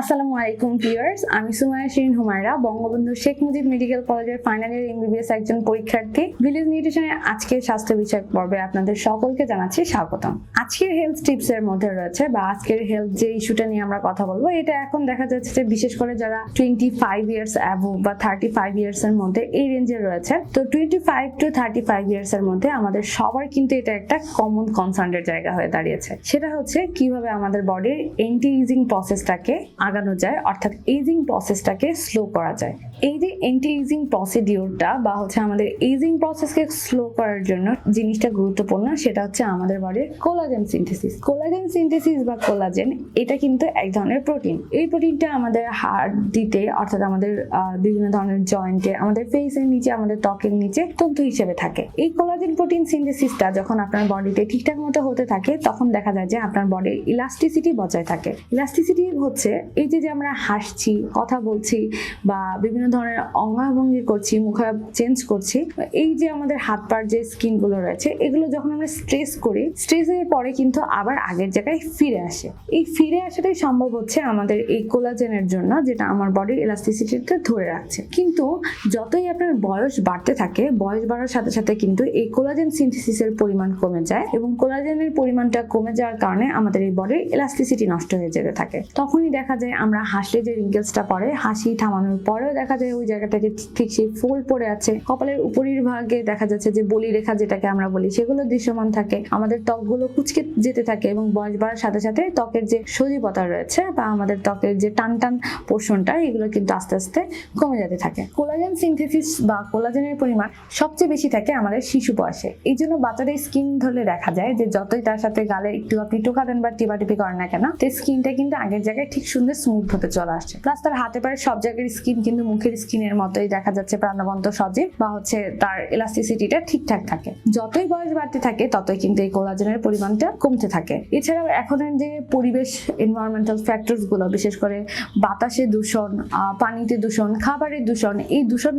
আসসালামু আলাইকুম ভিউয়ার্স, আমি সুমায়া শিরিন হুমায়রা, বঙ্গবন্ধু শেখ মুজিব মেডিকেল কলেজের ফাইনাল ইয়ার এমবিবিএস একজন পরীক্ষার্থী। ভিলেজ নিউট্রিশনের আজকের স্বাস্থ্য বিষয়ক পর্বে আপনাদের সকলকে জানাচ্ছি স্বাগতম। আজকের হেলথ টিপস এর মধ্যে রয়েছে, বা আজকের হেলথ যে ইস্যুটা নিয়ে আমরা কথা বলব, এটা এখন দেখা যাচ্ছে যে বিশেষ করে যারা টোয়েন্টি ফাইভ ইয়ার্স অ্যাভো বা থার্টি ফাইভ ইয়ার্স এর মধ্যে এই রেঞ্জে রয়েছে, তো twenty five to thirty five years এর মধ্যে আমাদের সবার কিন্তু এটা একটা কমন কনসার্নের জায়গা হয়ে দাঁড়িয়েছে। সেটা হচ্ছে কীভাবে আমাদের বডির এন্টি ইজিং প্রসেসটাকে আগানো যায় অর্থাৎ এজিং প্রসেসটাকে স্লো করা যায়। এই যে এন্টি ইজিং প্রসিডিউরটা বা হচ্ছে আমাদের এইজিং প্রসেসকে স্লো করার জন্য জিনিসটা গুরুত্বপূর্ণ, সেটা হচ্ছে আমাদের বডির কোলাজেন সিনথেসিস কোলাজেন সিনথেসিস বা কোলাজেন এটা কিন্তু এক ধরনের প্রোটিন এই প্রোটিনটা আমাদের হাড় দিতে, অর্থাৎ আমাদের বিভিন্ন ধরনের জয়েন্টে আমাদের ফেসের নিচে, আমাদের ত্বকের নিচে তন্তু হিসেবে থাকে। এই কোলাজেন প্রোটিন সিনথেসিসটা যখন আপনার বডিতে ঠিকঠাক মতো হতে থাকে, তখন দেখা যায় যে আপনার বডির ইলাস্টিসিটি বজায় থাকে। ইলাস্টিসিটি হচ্ছে, এই যে যে আমরা হাসছি, কথা বলছি বা বিভিন্ন ধরনের অঙ্গাভঙ্গি করছি মুখাব চেঞ্জ করছি, এই যে আমাদের হাত পার যে স্কিনগুলো রয়েছে, এগুলো যখন আমরা স্ট্রেস করি স্ট্রেসের পরে কিন্তু আবার আগের জায়গায় ফিরে আসে। এই ফিরে আসাটাই সম্ভব হচ্ছে আমাদের এই কোলাজেনের জন্য, যেটা আমার বডির ইলাস্টিসিটিতে ধরে রাখছে। কিন্তু যতই আপনার বয়স বাড়তে থাকে, বয়স বাড়ার সাথে সাথে কিন্তু এই কোলাজেন সিনথেসিসের পরিমাণ কমে যায় এবং কোলাজেনের পরিমাণটা কমে যাওয়ার কারণে আমাদের এই বডির ইলাস্টিসিটি নষ্ট হয়ে যেতে থাকে। তখনই দেখা যায় আমরা হাসলে যে রিঙ্কেলসটা পড়ে হাসি থামানোর পরেও দেখা যায় ওই জায়গাটাকে ঠিক সেই ফোল্ড পড়ে আছে। কপালের উপরের ভাগে দেখা যাচ্ছে যে বলি রেখা যেটাকে আমরা বলি, সেগুলো দৃশ্যমান থাকে। আমাদের ত্বকগুলো কুচকে যেতে থাকে এবং বয়স বাড়ার সাথে সাথে ত্বকের যে সজীবতা রয়েছে বা আমাদের ত্বকের যে টান টান পোর্শনটা, এগুলো কিন্তু আস্তে আস্তে কমে যেতে থাকে। কোলাজেন সিনথেসিস বা কোলাজেনের পরিমাণ সবচেয়ে বেশি থাকে আমাদের শিশু বয়সে। এই জন্য বাচ্চাদের স্কিন ধরলে দেখা যায় যে যতই তার সাথে গালে একটু আপনি টোকা দেন বা টিপাটিপি করেন না কেন, তো স্কিনটা কিন্তু আগের জায়গায় ঠিক সুন্দর স্মুথ হতে চলে আসছে প্লাস তার হাতে পারে সব জায়গার স্কিন কিন্তু মুখের স্কিনের মতোই দেখা যাচ্ছে প্রাণবন্ত সজীব বা হচ্ছে তার ইলাস্টিসিটিটা ঠিকঠাক থাকে। যতই বয়স বাড়তে থাকে, ততই কিন্তু এই কোলাজেনের পরিমাণটা কমতে থাকে। এছাড়াও এখনের যে পরিবেশ এনভায়রনমেন্টাল ফ্যাক্টরসগুলো, বিশেষ করে বাতাসে দূষণ পানিতে দূষণ খাবারের দূষণ, এই দূষণ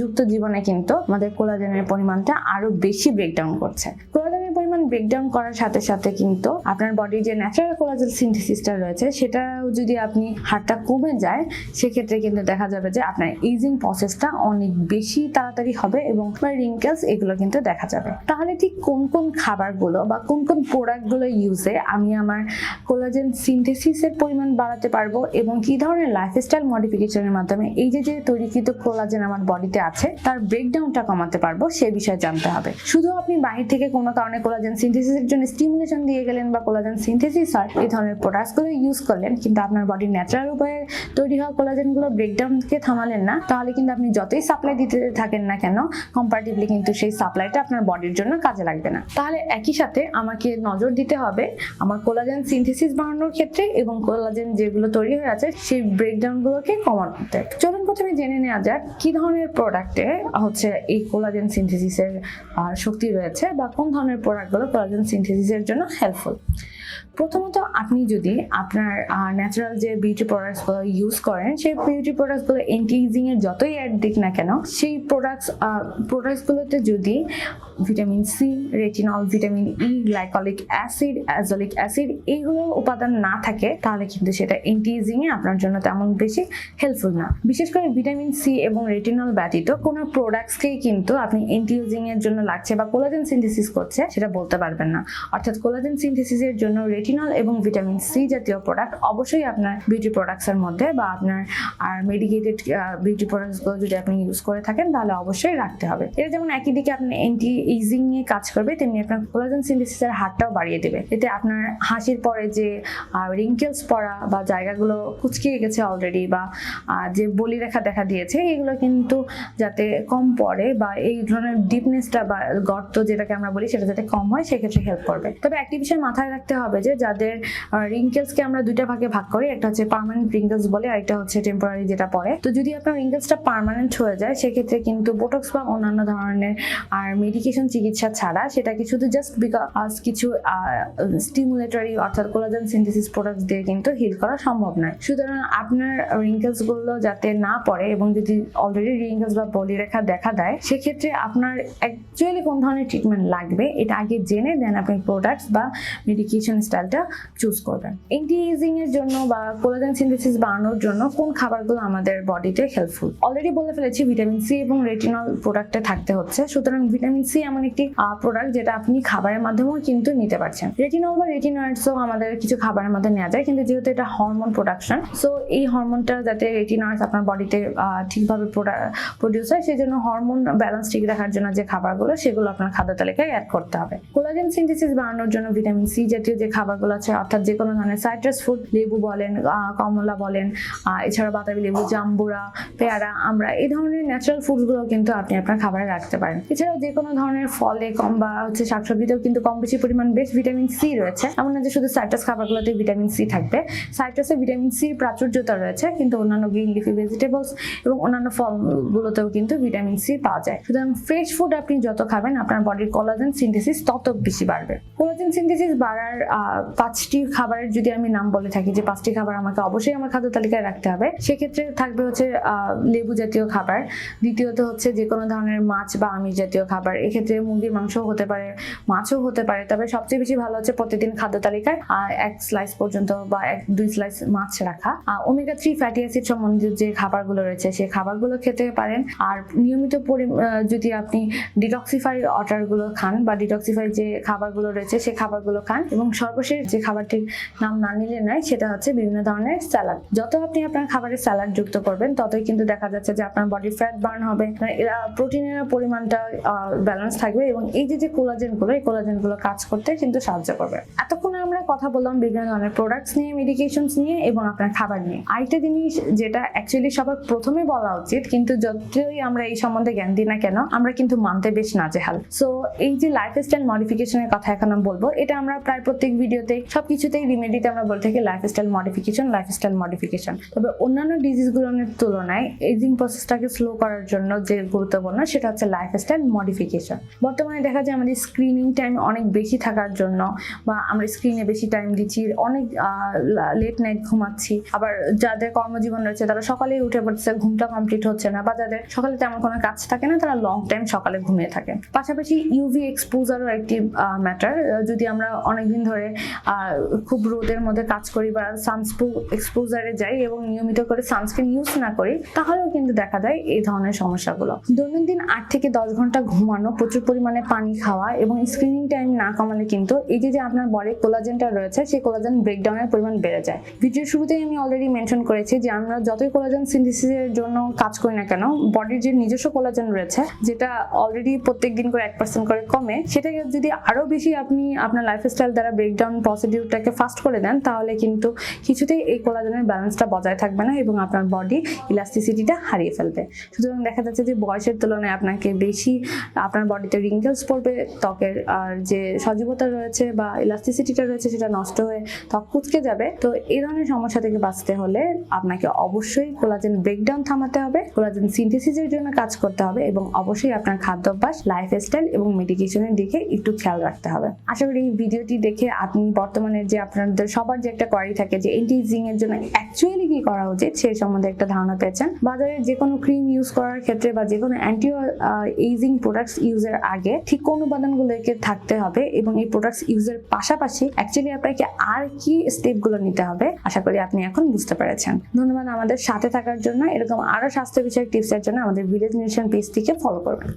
যুক্ত জীবনে কিন্তু আমাদের কোলাজেনের পরিমাণটা আরও বেশি ব্রেকডাউন করছে। কোলাজেনের পরিমাণ ব্রেকডাউন করার সাথে সাথে কিন্তু আপনার বডির যে ন্যাচারাল কোলাজেন সিনথেসিসটা রয়েছে, সেটাও যদি আপনি হারটা কমে যায়, সেক্ষেত্রে কিন্তু দেখা যাবে যে আপনার ইজিং প্রসেসটা অনেক বেশি তাড়াতাড়ি হবে এবং রিঙ্কেলস এগুলো কিন্তু দেখা যাবে। তাহলে ঠিক কোন কোন খাবারগুলো বা কোন কোন প্রোডাক্টগুলো ইউজে আমি আমার কোলাজেন সিনথেসিসের পরিমাণ বাড়াতে পারব এবং কি ধরনের লাইফস্টাইল মডিফিকেশনের মাধ্যমে এই যে যে তৈরিকৃত কোলাজেন আমার বডিতে আছে, তার ব্রেকডাউনটা কমাতে পারব, সে বিষয়ে জানতে হবে। শুধু আপনি বাহির থেকে কোনো কারণে কোলাজেন সিনথেসিসের জন্য স্টিমুলেশন দিয়ে গেলেন বা কোলাজেন সিনথেসিস হয় এই ধরনের প্রোডাক্টসগুলো ইউজ করলেন, কিন্তু আপনার বডির ন্যাচারাল উপায়ে তৈরি হওয়া কোলাজেনগুলো ব্রেকডাউনকে থামালেন না, তাহলে কিন্তু আপনি যতই সাপ্লাই দিতে থাকেন না কেন কম্পারেটিভলি কিন্তু সেই সাপ্লাইটা আপনার বডির জন্য কাজে লাগবে না। তাহলে একই সাথে আমাকে নজর দিতে হবে আমার কোলাজেন সিনথেসিস বাড়ানোর ক্ষেত্রে এবং কোলাজেন যেগুলো তৈরি হয়ে আছে, সেই ব্রেকডাউনগুলোকে কমাতে চলুন প্রথমে জেনে নেওয়া যাক কি ধরনের প্রোডাক্টে হচ্ছে এই কোলাজেন সিনথেসিসের শক্তি রয়েছে বা কোন ধরনের প্রোডাক্টগুলো কোলাজেন সিনথেসিসের জন্য হেল্পফুল প্রথমত আপনি যদি আপনার ন্যাচারাল যে বিউটি প্রোডাক্টসগুলো ইউজ করেন, সেই বিউটি প্রোডাক্টসগুলো এন্টি ইজিং এর যতই অ্যাড দিক না কেন, সেই প্রোডাক্টস প্রোডাক্টসগুলোতে যদি vitamin C retinol vitamin E glycolic acid azelaic acid এইগুলো উপাদান না থাকে, তাহলে কিন্তু সেটা এন্টি ইজিং এ আপনার জন্য তেমন বেশি হেল্পফুল না। বিশেষ করে ভিটামিন সি এবং রেটিনল ব্যতীত কোনো প্রোডাক্টসকেই কিন্তু আপনি এন্টি ইজিং এর জন্য লাগছে বা কোলাজেন সিনথেসিস করছে, সেটা বলতে পারবেন না। অর্থাৎ কোলাজেন সিনথেসিসের জন্য রেটিনল এবং ভিটামিন সি জাতীয় প্রোডাক্ট অবশ্যই আপনার বিউটি প্রোডাক্টসের মধ্যে বা আপনার, আর মেডিকেটেড বিউটি প্রোডাক্টসগুলো যদি আপনি ইউজ করে থাকেন, তাহলে অবশ্যই রাখতে হবে। এটা যেমন একই দিকে আপনি এন্টি ইজিং এ কাজ করবে, তেমনি আপনার কোলাজেন সিনথেসিসের হারটাও বাড়িয়ে দেবে। এতে আপনার হাসির পরে যে রিঙ্কেলস পড়া বা জায়গাগুলো কুচকিয়ে গেছে অলরেডি বা যে বলি রেখা দেখা দিয়েছে, এগুলো কিন্তু যাতে কম পড়ে বা এই ধরনের ডিপনেসটা বা গর্ত যেটাকে আমরা বলি, সেটা যাতে কম হয়, সেক্ষেত্রে হেল্প করবে। তবে একটি বিষয় মাথায় রাখতে হবে যে যাদের রিঙ্কেলসকে আমরা দুইটা ভাগে ভাগ করি, একটা হচ্ছে পার্মানেন্ট রিঙ্কেলস বলে, আর একটা হচ্ছে টেম্পোরারি যেটা পড়ে তো যদি আপনার রিঙ্কেলসটা পার্মানেন্ট হয়ে যায়, সেক্ষেত্রে কিন্তু বোটক্স বা অন্যান্য ধরনের, আর মেডিকেশন চিকিৎসা ছাড়া সেটাকে শুধু জাস্ট বিকজ কিছু স্টিমুলেটরি অর্থাৎ কোলাজেন সিনথেসিস প্রোডাক্ট দিয়ে কিন্তু হিল করা সম্ভব নয়। সুতরাং আপনার রিঙ্কেলসগুলো যাতে না পড়ে এবং যদি অলরেডি রিঙ্কেলস বা বলিরেখা দেখা দেয়, সেক্ষেত্রে আপনার অ্যাকচুয়ালি কোন ধরনের ট্রিটমেন্ট লাগবে, এটা আগে জেনে দেন আপনি প্রোডাক্টস বা মেডিকেশন স্টাইল লাইফস্টাইলটা চুজ করবেন। এন্টি এজিং এর জন্য বা কোলাজেন সিনথেসিস বাড়ানোর জন্য কোন খাবারগুলো আমাদের বডিতে হেল্পফুল অলরেডি বলে ফেলেছি ভিটামিন সি এবং রেটিনল প্রোডাক্টে থাকতে হচ্ছে। সুতরাং ভিটামিন সি এমন একটি প্রোডাক্ট যেটা আপনি খাবারের মাধ্যমেও কিন্তু নিতে পারছেন। রেটিনল বা রেটিনয়েডসও আমাদের কিছু খাবারের মধ্যে নেওয়া যায়, কিন্তু যেহেতু এটা হরমোন প্রোডাকশন সো এই হরমোনটা যাতে রেটিনয়েডস আপনার বডিতে ঠিকভাবে প্রডিউস হয় সেই জন্য হরমোন ব্যালেন্স ঠিক রাখার জন্য যে খাবারগুলো, সেগুলো আপনার খাদ্য তালিকায় অ্যাড করতে হবে। কোলাজেন সিনথেসিস বাড়ানোর জন্য ভিটামিন সি জাতীয় যে খাবারগুলো আছে, অর্থাৎ যে কোনো ধরনের সাইট্রাস ফুড লেবু বলেন কমলা বলেন এছাড়া বাতাবি লেবু, জাম্বুরা, পেয়ারা, আমরা এই ধরনের ন্যাচারাল ফুডগুলো কিন্তু আপনি আপনার খাবারে রাখতে পারেন। এছাড়াও যে কোনো ধরনের ফলে কম বা হচ্ছে শাকসবজিতেও কিন্তু কম বেশি পরিমাণ বেশ ভিটামিন সি রয়েছে। এমন না যে শুধু সাইট্রাস খাবারগুলোতে ভিটামিন সি থাকবে। সাইট্রাসে ভিটামিন সির প্রাচুর্যতা রয়েছে, কিন্তু অন্যান্য গ্রিন লিফি ভেজিটেবলস এবং অন্যান্য ফলগুলোতেও কিন্তু ভিটামিন সি পাওয়া যায়। সুতরাং ফ্রেশ ফুড আপনি যত খাবেন, আপনার বডির কোলাজেন সিনথেসিস তত বেশি বাড়বে। কোলাজেন সিনথেসিস বাড়ার পাঁচটি খাবারের যদি আমি নাম বলে থাকি, যে পাঁচটি খাবার আমাকে অবশ্যই আমার খাদ্য তালিকায় রাখতে হবে, সেক্ষেত্রে থাকবে হচ্ছে লেবু জাতীয় খাবার, দ্বিতীয়ত হচ্ছে যে কোনো ধরনের মাছ বা আমিষ জাতীয় খাবার, এক্ষেত্রে মুরগির মাংসও হতে পারে, মাছও হতে পারে, তবে সবচেয়ে বেশি ভালো হচ্ছে প্রতিদিন খাদ্য তালিকায় এক স্লাইস পর্যন্ত বা এক, দুই স্লাইস মাছ রাখা ওমেগা থ্রি ফ্যাটি অ্যাসিড সম্বন্ধিত যে খাবারগুলো রয়েছে সেই খাবারগুলো খেতে পারেন, আর নিয়মিত যদি আপনি ডিটক্সিফাই ওয়াটারগুলো খান বা ডিটক্সিফাই যে খাবারগুলো রয়েছে সেই খাবারগুলো খান, এবং সর্বশেষ যে খাবারটির নাম না নিলে নয় সেটা হচ্ছে বিভিন্ন ধরনের স্যালাড। যত আপনি আপনার খাবারে স্যালাড যুক্ত করবেন, ততই কিন্তু দেখা যাচ্ছে যে আপনার বডি ফ্যাট বার্ন হবে প্রোটিনের পরিমাণটা ব্যালেন্স থাকবে এবং এই যে যে কোলাজেনগুলো, এই কোলাজেনগুলো কাজ করতে কিন্তু সাহায্য করবে। এতক্ষণ আমরা কথা বললাম বিভিন্ন ধরনের প্রোডাক্টস নিয়ে মেডিকেশনস নিয়ে এবং আপনার খাবার নিয়ে। আরেকটা জিনিস যেটা অ্যাকচুয়ালি সবার প্রথমে বলা উচিত, কিন্তু যতই আমরা এই সম্বন্ধে জ্ঞান দিই না কেন, আমরা কিন্তু মানতে বেশ নাজেহাল। সো এই যে লাইফস্টাইল মডিফিকেশনের কথা এখন আমি বলব, এটা আমরা প্রায় প্রত্যেক ভিডিওতে সবকিছুতেই রিমেডিতে আমরা বলে থাকি life style modification lifestyle modification তবে অন্যান্য ডিজিজগুলোর তুলনায় এজিং প্রসেসটাকে স্লো করার জন্য যে গুরুত্বপূর্ণ, সেটা হচ্ছে লাইফস্টাইল মডিফিকেশন বর্তমানে দেখা যায় আমাদের স্ক্রিনিং টাইম অনেক বেশি থাকার জন্য বা আমরা স্ক্রিনে বেশি টাইম দিচ্ছি। অনেক লেট নাইট ঘুমাচ্ছি। আবার যাদের কর্মজীবন রয়েছে, তারা সকালেই উঠে পড়ছে ঘুমটা কমপ্লিট হচ্ছে না। বা যাদের সকালে তেমন কোনো কাজ থাকে না, তারা লং টাইম সকালে ঘুমিয়ে থাকে। পাশাপাশি ইউভি এক্সপোজারও একটি ম্যাটার যদি আমরা অনেকদিন ধরে খুব রোদের মধ্যে কাজ করি বা সানস্পু এক্সপোজারে যাই এবং নিয়মিত করে সানস্ক্রিন ইউজ না করি, তাহলেও কিন্তু দেখা যায় এই ধরনের সমস্যাগুলো। দৈনন্দিন আট থেকে দশ ঘণ্টা ঘুমানো, প্রচুর পরিমাণে পানি খাওয়া এবং স্ক্রিনিং টাইম না কমালে কিন্তু এই যে আপনার বডি কোলাজেনটা রয়েছে, সেই কোলাজেন ব্রেকডাউনের পরিমাণ বেড়ে যায়। ভিডিওর শুরুতেই আমি অলরেডি মেনশন করেছি যে আমরা যতই কোলাজেন সিনথেসিসের জন্য কাজ করি না কেন বডির যে নিজস্ব কোলাজেন রয়েছে, যেটা অলরেডি প্রত্যেক দিন করে এক পার্সেন্ট করে কমে সেটাকে যদি আরও বেশি আপনি আপনার লাইফস্টাইল দ্বারা ব্রেকডাউন প্রসিডিউরটাকে ফাস্ট করে দেন, তাহলে কিন্তু কিছুতেই এই কোলাজেনের ব্যালেন্সটা বজায় থাকবে না এবং আপনার বডি ইলাস্টিসিটিটা হারিয়ে ফেলবে। সুতরাং দেখা যাচ্ছে যে বয়সের তুলনায় আপনাকে বেশি আপনার বডিতে রিঙ্কেলস পড়বে, ত্বকের আর যে সজীবতা রয়েছে বা ইলাস্টিসিটিটা রয়েছে সেটা নষ্ট হয়ে ত্বক কুচকে যাবে, তো এই ধরনের সমস্যা থেকে বাঁচতে হলে আপনাকে অবশ্যই কোলাজেন ব্রেকডাউন থামাতে হবে, কোলাজেন সিনথেসিসের জন্য কাজ করতে হবে এবং অবশ্যই আপনার খাদ্যাভ্যাস লাইফস্টাইল এবং মেডিকেশনের দিকে একটু খেয়াল রাখতে হবে। আশা করি এই ভিডিওটি দেখে আপনি বর্তমানে যে আপনাদের সবার যে একটা কোয়ারি থাকে যে এন্টি এজিং এর জন্য অ্যাকচুয়ালি কি করা উচিত সেই সম্বন্ধে একটা ধারণা পেয়েছেন। বাজারে যে কোনো ক্রিম ইউজ করার ক্ষেত্রে বা যে কোনো অ্যান্টি এইজিং প্রোডাক্টস ইউজের আগে ঠিক কোন উপাদানগুলোকে থাকতে হবে এবং এই প্রোডাক্টস ইউজের পাশাপাশি অ্যাকচুয়ালি আপনাকে আর কি স্টেপগুলো নিতে হবে, আশা করি আপনি এখন বুঝতে পেরেছেন। ধন্যবাদ আমাদের সাথে থাকার জন্য। এরকম আরও স্বাস্থ্য বিষয়ক টিপসের জন্য আমাদের ভিলেজ নিউশন পেজটিকে ফলো করবেন।